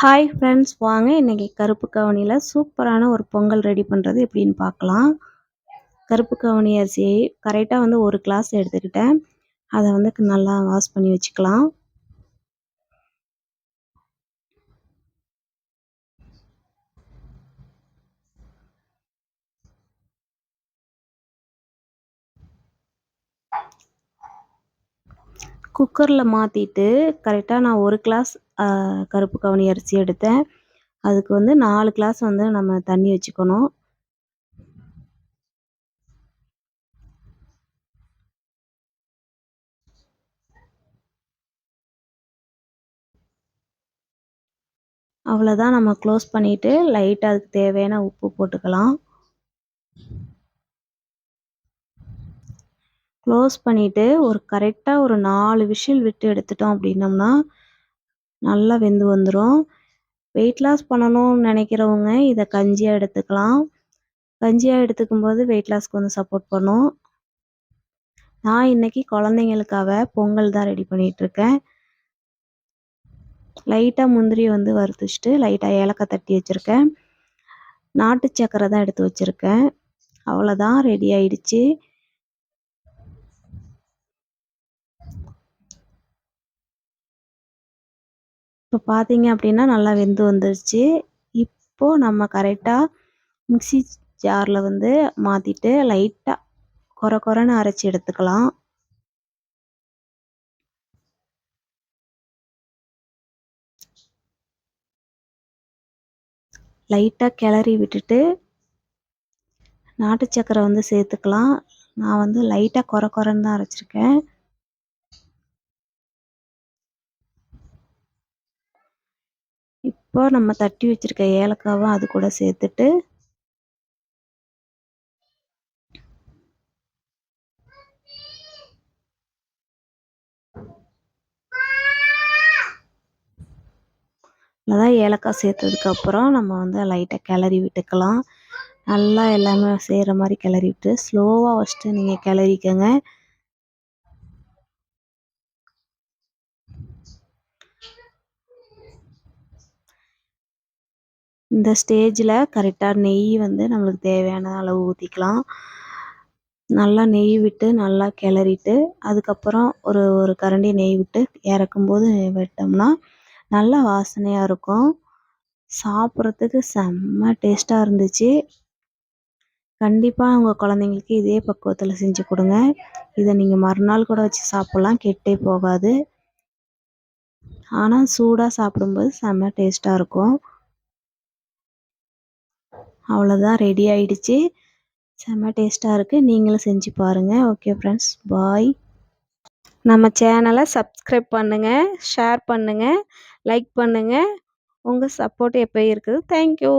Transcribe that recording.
Hi friends வாங்க. இன்றைக்கி கருப்பு கவனியில் சூப்பரான ஒரு பொங்கல் ரெடி பண்ணுறது எப்படின்னு பார்க்கலாம். கருப்பு கவனி அரிசியை கரெக்டாக வந்து ஒரு கிளாஸ் எடுத்துக்கிட்டேன். அதை வந்து நல்லா வாஷ் பண்ணி வச்சுக்கலாம். குக்கரில் மாற்றிட்டு கரெக்டாக நான் ஒரு கிளாஸ் கருப்பு கவுனி அரிசி எடுத்தேன். அதுக்கு வந்து நாலு கிளாஸ் வந்து நம்ம தண்ணி வச்சுக்கணும். அவ்வளோதான் நம்ம க்ளோஸ் பண்ணிவிட்டு லைட்டாக அதுக்கு தேவையான உப்பு போட்டுக்கலாம். க்ளோஸ் பண்ணிவிட்டு ஒரு கரெக்டாக ஒரு நாலு விஷில் விட்டு எடுத்துட்டோம் அப்படின்னம்னா நல்லா வெந்து வந்துடும் வெயிட் லாஸ் பண்ணணும்னு நினைக்கிறவங்க இதை கஞ்சியாக எடுத்துக்கலாம். கஞ்சியாக எடுத்துக்கும் போது வெயிட் லாஸ்க்கு வந்து சப்போர்ட் பண்ணும். நான் இன்றைக்கி குழந்தைங்களுக்காக பொங்கல் தான் ரெடி பண்ணிகிட்ருக்கேன் லைட்டாக முந்திரி வந்து வறுத்துச்சிட்டு லைட்டாக ஏலக்காய் தட்டி வச்சுருக்கேன். நாட்டு சக்கரை தான் எடுத்து வச்சுருக்கேன். அவ்வளோதான் ரெடி ஆயிடுச்சு. இப்போ பார்த்தீங்க அப்படின்னா நல்லா வெந்து வந்துருச்சு. இப்போது நம்ம கரெக்டாக மிக்சி ஜாரில் வந்து மாற்றிட்டு லைட்டாக குறை குறைன்னு அரைச்சி எடுத்துக்கலாம். லைட்டாக கிளறி விட்டுட்டு நாட்டு சக்கரை வந்து சேர்த்துக்கலாம். நான் வந்து லைட்டாக குறை குறைன்னு தான் அரைச்சிருக்கேன். இப்போ நம்ம தட்டி வச்சுருக்க ஏலக்காவும் அது கூட சேர்த்துட்டு அதான் ஏலக்காய் சேர்த்ததுக்கப்புறம் நம்ம வந்து லைட்டாக கிளறி விட்டுக்கலாம். நல்லா எல்லாமே செய்கிற மாதிரி கிளறி விட்டு ஸ்லோவாக ஃபஸ்ட்டு நீங்கள் கிளறிக்கங்க. இந்த ஸ்டேஜில் கரெக்டாக நெய் வந்து நம்மளுக்கு தேவையான அளவு ஊற்றிக்கலாம் நல்லா நெய் விட்டு நல்லா கிளறிட்டு அதுக்கப்புறம் ஒரு ஒரு கரண்டி நெய் விட்டு இறக்கும்போது விட்டோம்னா நல்லா வாசனையாக இருக்கும். சாப்பிட்றதுக்கு செம்ம டேஸ்ட்டாக இருந்துச்சு. கண்டிப்பாக உங்கள் குழந்தைங்களுக்கு இதே பக்குவத்தில் செஞ்சு கொடுங்க. இதை நீங்கள் மறுநாள் கூட வச்சு சாப்பிட்லாம் கெட்டே போகாது. ஆனால் சூடாக சாப்பிடும்போது செம்ம டேஸ்ட்டாக இருக்கும். அவ்வளோதான் ரெடி ஆயிடுச்சு. செம்ம டேஸ்ட்டாக இருக்குது நீங்களும் செஞ்சு பாருங்கள் ஓகே ஃப்ரெண்ட்ஸ் பாய் நம்ம சேனலை சப்ஸ்கிரைப் பண்ணுங்கள் ஷேர் பண்ணுங்கள் லைக் பண்ணுங்கள் உங்கள் சப்போர்ட் எப்போயும் இருக்குது. தேங்க்யூ